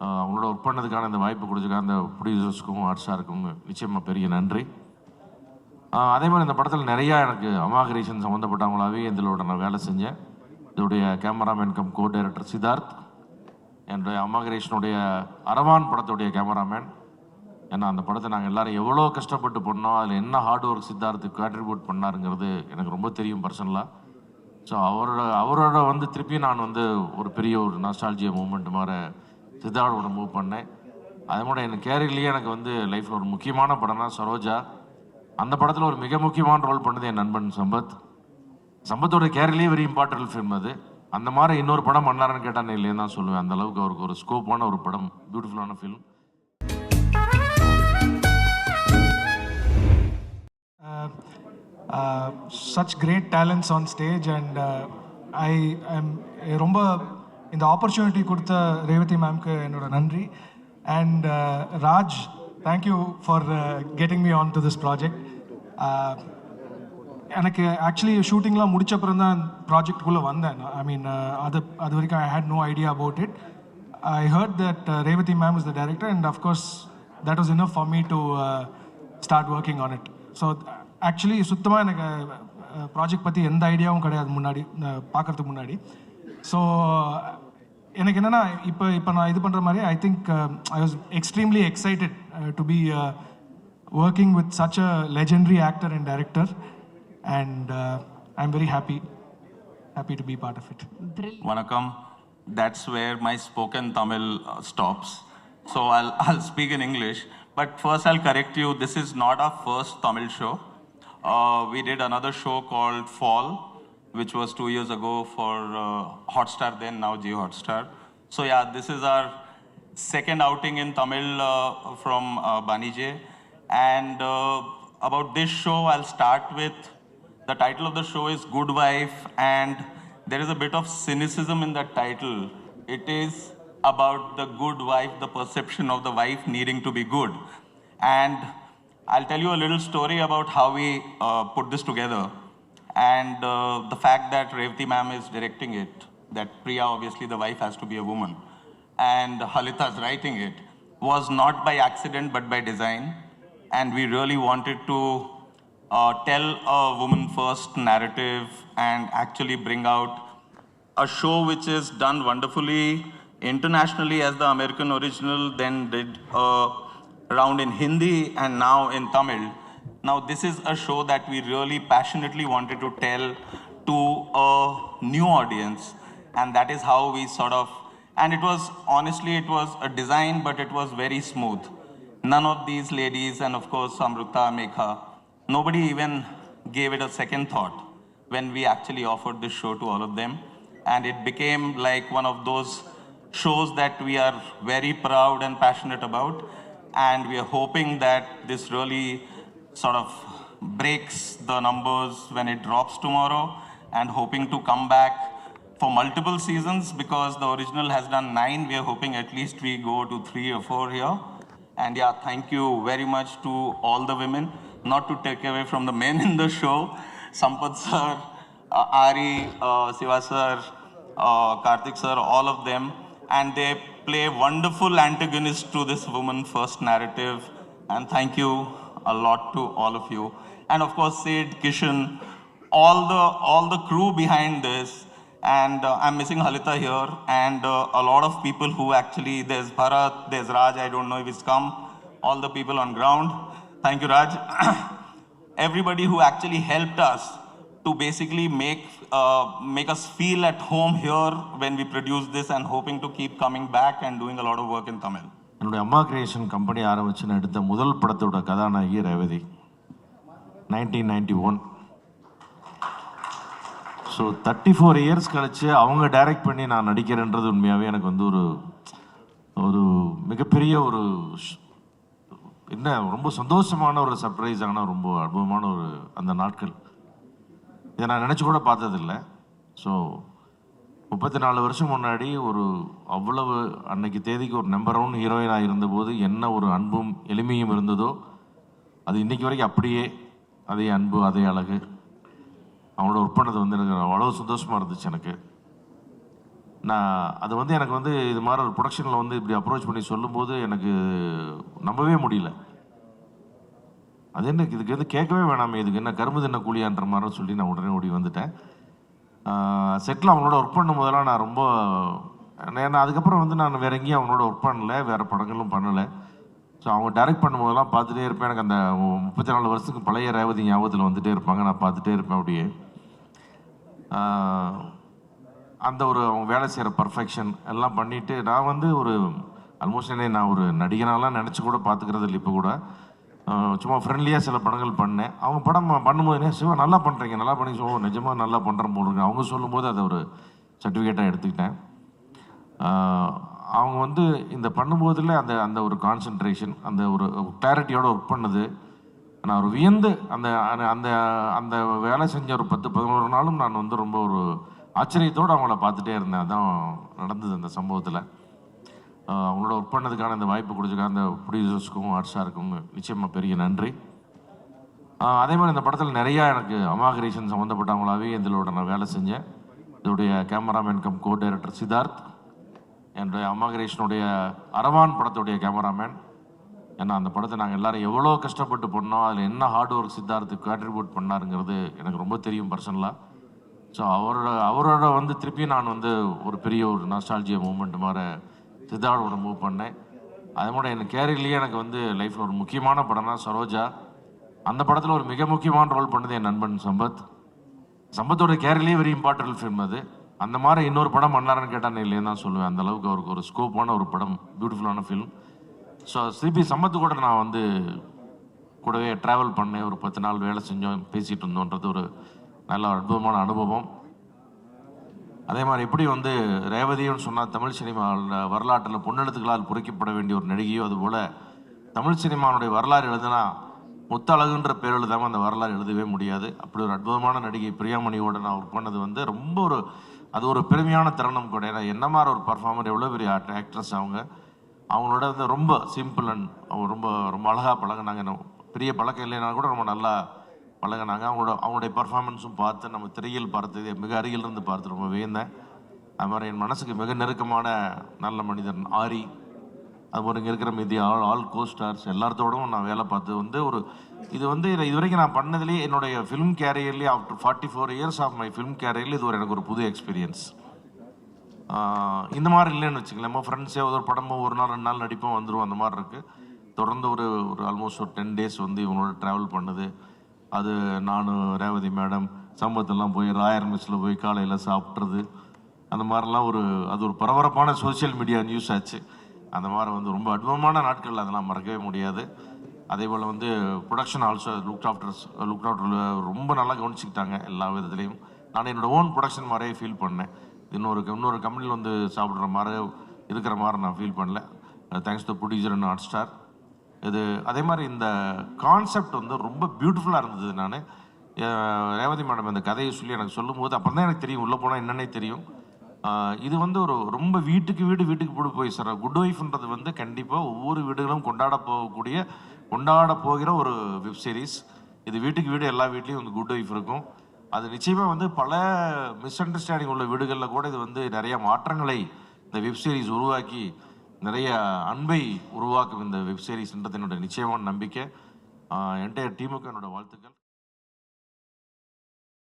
உங்களோட அவங்களோட ஒர்க் பண்ணதுக்கான இந்த வாய்ப்பு கொடுத்துருக்க அந்த ப்ரொடியூசர்ஸ்க்கும் ஆர்ட்ஸாருக்கும் நிச்சயமாக பெரிய நன்றி. அதே மாதிரி இந்த படத்தில் நிறையா எனக்கு அமாகரேஷன் சம்மந்தப்பட்டவங்களாவே இதிலோட நான் வேலை செஞ்சேன். இதோடைய cameraman cum co director Siddharth என்னுடைய அமாகரேஷனுடைய அரவான் படத்துடைய கேமராமேன் ஏன்னா அந்த படத்தை நாங்கள் எல்லோரும் எவ்வளோ கஷ்டப்பட்டு பண்ணோம் அதில் என்ன ஹார்ட் ஒர்க் சித்தார்த்துக்கு கான்ட்ரிபியூட் பண்ணாருங்கிறது எனக்கு ரொம்ப தெரியும் பர்சனலாக ஸோ அவரோட அவரோட வந்து திருப்பி நான் வந்து ஒரு பெரிய ஒரு நாஸ்டாலஜியா மூமெண்ட் மாதிரி சித்தார்த்தோட மூவ் பண்ணேன். அதே மாதிரி எனக்கு கேரியர்லேயே எனக்கு வந்து லைஃப்பில் ஒரு முக்கியமான படம்னா சரோஜா. அந்த படத்தில் ஒரு மிக முக்கியமான ரோல் பண்ணது என் நண்பன் சம்பத். சம்பத்தோட கேரியர்லேயே வெரி இம்பார்ட்டன்ட் ஃபிலிம் அது. அந்த மாதிரி இன்னொரு படம் பண்ணாருன்னு கேட்டால் இல்லையே இல்லைன்னு தான் சொல்லுவேன். அந்த அளவுக்கு அவருக்கு ஒரு ஸ்கோப்பான ஒரு படம். பியூட்டிஃபுல்லான film such great talents on stage and I I'm ரொம்ப இந்த ஆப்பர்ச்சுனிட்டி கொடுத்த ரேவதி மேம்க்கு என்னோட நன்றி. And uh, Raj thank you for getting me on to this project எனக்கு ஆக்சுவலி ஷூட்டிங்லாம் முடிச்ச அப்புறம் தான் ப்ராஜெக்ட்குள்ளே வந்தேன். ஐ மீன் uh, அது அது வரைக்கும் I had no idea about it I heard that Revathi ma'am is the director and of course that was enough for me to start working on it so actually சுத்தமாக எனக்கு uh, ப்ராஜெக்ட் பற்றி எந்த ஐடியாவும் கிடையாது முன்னாடி பார்க்குறதுக்கு பார்க்கறதுக்கு முன்னாடி. ஸோ எனக்கு என்னென்னா இப்போ இப்போ நான் இது பண்ணுற மாதிரி I think I was extremely excited to be working with such a legendary actor and director and uh, i'm very happy happy to be part of it Vanakkam. That's where my spoken Tamil uh, stops. So I'll, I'll speak in English. But first, I'll correct you. This is not our first Tamil show. Uh, we did another show called Fall, which was two years ago for uh, Hotstar, then now Geo Hotstar. So yeah, this is our second outing in Tamil uh, from uh, Bani J. And uh, about this show, I'll start with the title of the show is Good Wife, and there is a bit of cynicism in that title. It is about the good wife, the perception of the wife needing to be good. And I'll tell you a little story about how we uh, put this together. And uh, the fact that Revati ma'am is directing it, that Priya, obviously the wife, has to be a woman, and Halita's writing it, was not by accident but by design. And we really wanted to uh, tell a woman first narrative and actually bring out a show which is done wonderfully internationally as the American original, then did a round in Hindi and now in Tamil. Now, this is a show that we really passionately wanted to tell to a new audience, and that is how we sort of. And it was honestly, it was a design, but it was very smooth. None of these ladies, and of course, Amruta, Megha, nobody even gave it a second thought when we actually offered this show to all of them. And it became like one of those shows that we are very proud and passionate about. And we are hoping that this really sort of breaks the numbers when it drops tomorrow and hoping to come back for multiple seasons because the original has done nine. We are hoping at least we go to three or four here. And yeah, thank you very much to all the women. Not to take away from the men in the show, Sampath sir, uh, Ari, uh, Siva sir, uh, Karthik sir, all of them. And they play wonderful antagonists to this woman first narrative. And thank you a lot to all of you. And of course, Sid, Kishan, all the all the crew behind this. And uh, I'm missing Halita here, and uh, a lot of people who actually there's Bharat, there's Raj. I don't know if he's come. All the people on ground. Thank you, Raj. Everybody who actually helped us to basically make uh, make us feel at home here when we produce this, and hoping to keep coming back and doing a lot of work in Tamil. என்னுடைய அம்மா creation company ஆரம்பித்து நான் எடுத்த முதல் படத்தோட கதாநாயகி Revathi. Nineteen ninety one so thirty four years கழித்து அவங்க டைரக்ட் பண்ணி நான் நடிக்கிறேன்றது உண்மையாகவே எனக்கு வந்து ஒரு ஒரு மிகப்பெரிய ஒரு என்ன ரொம்ப சந்தோஷமான ஒரு சர்ப்ரைஸான ரொம்ப அனுபவமான ஒரு அந்த நாட்கள். இதை நான் நினச்சி கூட பார்த்ததில்ல. ஸோ முப்பத்தி நாலு வருஷம் முன்னாடி ஒரு அவ்வளவு அன்னைக்கு தேதிக்கு ஒரு நம்பர் ஒன் ஹீரோயினாக இருந்தபோது என்ன ஒரு அன்பும் எளிமையும் இருந்ததோ அது இன்னைக்கு வரைக்கும் அப்படியே அதே அன்பு அதே அழகு. அவங்களோட ஒர்க் பண்ணது வந்து எனக்கு அவ்வளோ சந்தோஷமாக இருந்துச்சு எனக்கு. நான் அது வந்து எனக்கு வந்து இது மாதிரி ஒரு ப்ரொடக்ஷனில் வந்து இப்படி அப்ரோச் பண்ணி சொல்லும்போது எனக்கு நம்பவே முடியல. அது என்ன இதுக்கு எது கேட்கவே வேணாமே இதுக்கு என்ன கரும்பு தின்ன கூலியான்ற மாதிரி சொல்லி நான் உடனே ஓடி வந்துட்டேன். செட்டில் அவங்களோட ஒர்க் பண்ணும்போதெல்லாம் நான் ரொம்ப நான் அதுக்கப்புறம் வந்து நான் வேற எங்கேயும் அவங்களோட ஒர்க் பண்ணல வேற படங்களும் பண்ணலை. ஸோ அவங்க டைரக்ட் பண்ணும்போதெல்லாம் பார்த்துட்டே இருப்பேன். எனக்கு அந்த முப்பத்தி நாலு வருஷத்துக்கு பழைய ரேவதி ஞாபகத்தில் வந்துட்டே இருப்பாங்க. நான் பார்த்துட்டே இருப்பேன் அப்படியே. அந்த ஒரு அவங்க வேலை செய்கிற பர்ஃபெக்ஷன் எல்லாம் பண்ணிவிட்டு நான் வந்து ஒரு ஆல்மோஸ்ட் என்னை நான் ஒரு நடிகனாலாம் நினச்சி கூட பார்த்துக்கிறது இல்லை இப்போ கூட. சும்மா ஃப்ரெண்ட்லியாக சில படங்கள் பண்ணேன். அவங்க படம் பண்ணும்போது என்ன சிவா நல்லா பண்ணுறீங்க நல்லா பண்ணி சொல்லுவோம் நிஜமாக நல்லா பண்ணுறேன் போடுங்க. அவங்க சொல்லும்போது அதை ஒரு சர்டிஃபிகேட்டாக எடுத்துக்கிட்டேன். அவங்க வந்து இந்த பண்ணும்போதில் அந்த அந்த ஒரு கான்சென்ட்ரேஷன் அந்த ஒரு கிளாரிட்டியோட ஒர்க் பண்ணது. நான் ஒரு வியந்து அந்த அந்த- அந்த அந்த வேலை செஞ்ச ஒரு பத்து பதினோரு நாளும் நான் வந்து ரொம்ப ஒரு ஆச்சரியத்தோடு அவங்கள பார்த்துட்டே இருந்தேன். அதான் நடந்தது அந்த சம்பவத்தில். அவங்களோட ஒர்க் பண்ணதுக்கான இந்த வாய்ப்பு கொடுத்துருக்காங்க அந்த ப்ரொடியூசர்ஸ்க்கும் ஆர்ட்ஸாருக்கும் நிச்சயமாக பெரிய நன்றி. அதே மாதிரி இந்த படத்தில் நிறையா எனக்கு அமாகரேஷன் சம்மந்தப்பட்டவங்களாவே இதோட நான் வேலை செஞ்சேன். இதோடைய cameraman cum co director Siddharth என்னுடைய அமாகரேஷனுடைய அரவான் படத்துடைய கேமராமேன் ஏன்னா அந்த படத்தை நாங்கள் எல்லோரும் எவ்வளோ கஷ்டப்பட்டு பண்ணோம் அதில் என்ன ஹார்ட் ஒர்க் சித்தார்த்து கான்ட்ரிபியூட் பண்ணாருங்கிறது எனக்கு ரொம்ப தெரியும் பர்சனலாக ஸோ அவரோட அவரோட வந்து திருப்பி நான் வந்து ஒரு பெரிய ஒரு நாஸ்டாலஜிய மூமெண்ட் மாதிரி சித்தார்த்தோட மூவ் பண்ணேன். அதே மாதிரி எனக்கு கேரியர்லேயே எனக்கு வந்து லைஃப்பில் ஒரு முக்கியமான படம்னா சரோஜா. அந்த படத்தில் ஒரு மிக முக்கியமான ரோல் பண்ணது என் நண்பன் சம்பத். சம்பத்தோட கேரியர்லேயே வெரி இம்பார்ட்டன்ட் ஃபிலிம் அது. அந்த மாதிரி இன்னொரு படம் பண்ணாருன்னு கேட்டால் இல்லைன்னு தான் சொல்லுவேன். அந்த அளவுக்கு அவருக்கு ஒரு ஸ்கோப்பான ஒரு படம் பியூட்டிஃபுல்லான ஃபிலிம் ஸோ சிபி சம்பத்து கூட நான் வந்து கூடவே ட்ராவல் பண்ணேன். ஒரு பத்து நாள் வேலை செஞ்சோம் பேசிகிட்டு இருந்தோன்றது ஒரு நல்ல ஒரு அற்புதமான அனுபவம். அதே மாதிரி எப்படி வந்து ரேவதியும் சொன்னால் தமிழ் சினிமாவில் வரலாற்றில் பொன்னெழுத்துக்களால் பொறிக்கப்பட வேண்டிய ஒரு நடிகையோ அதுபோல் தமிழ் சினிமாவுடைய வரலாறு எழுதுனா முத்தழகுன்ற பேர் எழுதாமல் அந்த வரலாறு எழுதவே முடியாது. அப்படி ஒரு அற்புதமான நடிகை பிரியாமணியோட நான் ஒர்க் பண்ணது வந்து ரொம்ப ஒரு அது ஒரு பெருமையான தருணம் கூட. ஏன்னா என்ன மாதிரி ஒரு பர்ஃபார்மர் எவ்வளோ பெரிய ஆக்ட்ரஸ் அவங்க? அவங்களோட வந்து ரொம்ப சிம்பிள் அண்ட் அவங்க ரொம்ப ரொம்ப அழகாக பழகினாங்க. பெரிய பழக்கம் இல்லைனா கூட ரொம்ப நல்லா பழகினாங்க. அவங்களோட அவங்களுடைய பர்ஃபார்மன்ஸும் பார்த்து நம்ம திரையில் பார்த்தது மிக அருகில் இருந்து பார்த்து ரொம்ப வியந்தேன். அது மாதிரி என் மனசுக்கு மிக நெருக்கமான நல்ல மனிதன் ஆரி. அதுபோல் இங்கே இருக்கிற மீதி ஆல் ஆல் கோ ஸ்டார்ஸ் நான் வேலை பார்த்து வந்து ஒரு இது வந்து இது வரைக்கும் நான் பண்ணதுலேயே என்னுடைய film கேரியர்லேயே after forty four years of my film கேரியர்லேயே இது ஒரு எனக்கு ஒரு புது எக்ஸ்பீரியன்ஸ் இந்த மாதிரி இல்லைன்னு வச்சுக்கலாம் நம்ம ஃப்ரெண்ட்ஸே ஒரு படமோ ஒரு நாள் ரெண்டு நாள் நடிப்போம் வந்துடும் அந்த மாதிரி இருக்குது தொடர்ந்து ஒரு ஒரு ஆல்மோஸ்ட் ஒரு டென் டேஸ் வந்து இவங்களோட ட்ராவல் பண்ணுது. அது நானும் ரேவதி மேடம் சம்பவத்தெல்லாம் போய் ராயர் மிஸ்ஸில் போய் காலையில் சாப்பிட்றது அந்த மாதிரிலாம் ஒரு அது ஒரு பரபரப்பான சோஷியல் மீடியா நியூஸ் ஆச்சு. அந்த மாதிரி வந்து ரொம்ப அற்புதமான நாட்கள் அதெல்லாம் மறக்கவே முடியாது. அதே போல் வந்து production also look afters look after ரொம்ப நல்லா கவனிச்சுக்கிட்டாங்க எல்லா விதத்துலேயும். நான் என்னோட ஓன் ப்ரொடக்ஷன் மாதிரியே ஃபீல் பண்ணேன். இன்னொரு இன்னொரு கம்பெனியில் வந்து சாப்பிட்ற மாதிரி இருக்கிற மாதிரி நான் ஃபீல் பண்ணல. Thanks to producer and Hotstar இது அதே மாதிரி இந்த கான்செப்ட் வந்து ரொம்ப பியூட்டிஃபுல்லாக இருந்தது நான். ரேவதி மேடம் இந்த கதையை சொல்லி எனக்கு சொல்லும்போது அப்புறம் தான் எனக்கு தெரியும் உள்ளே போனால் என்னென்னே தெரியும். இது வந்து ஒரு ரொம்ப வீட்டுக்கு வீடு வீட்டுக்கு போட்டு போய் சார் குட் ஒய்ஃப்ன்றது வந்து கண்டிப்பாக ஒவ்வொரு வீடுகளும் கொண்டாட போகக்கூடிய கொண்டாட போகிற ஒரு வெப் சீரிஸ் இது வீட்டுக்கு வீடு எல்லா வீட்லேயும் வந்து குட் ஒய்ஃப் இருக்கும். அது நிச்சயமாக வந்து பல மிஸ் அண்டர்ஸ்டாண்டிங் உள்ள வீடுகளில் கூட இது வந்து நிறைய மாற்றங்களை இந்த வெப் சீரிஸ் உருவாக்கி நிறைய அன்பை உருவாக்கும் இந்த வெப் சீரிஸ்ன்றது என்னோட நிச்சயமான நம்பிக்கை. என்டையர் டீமுக்கு என்னோட வாழ்த்துக்கள்.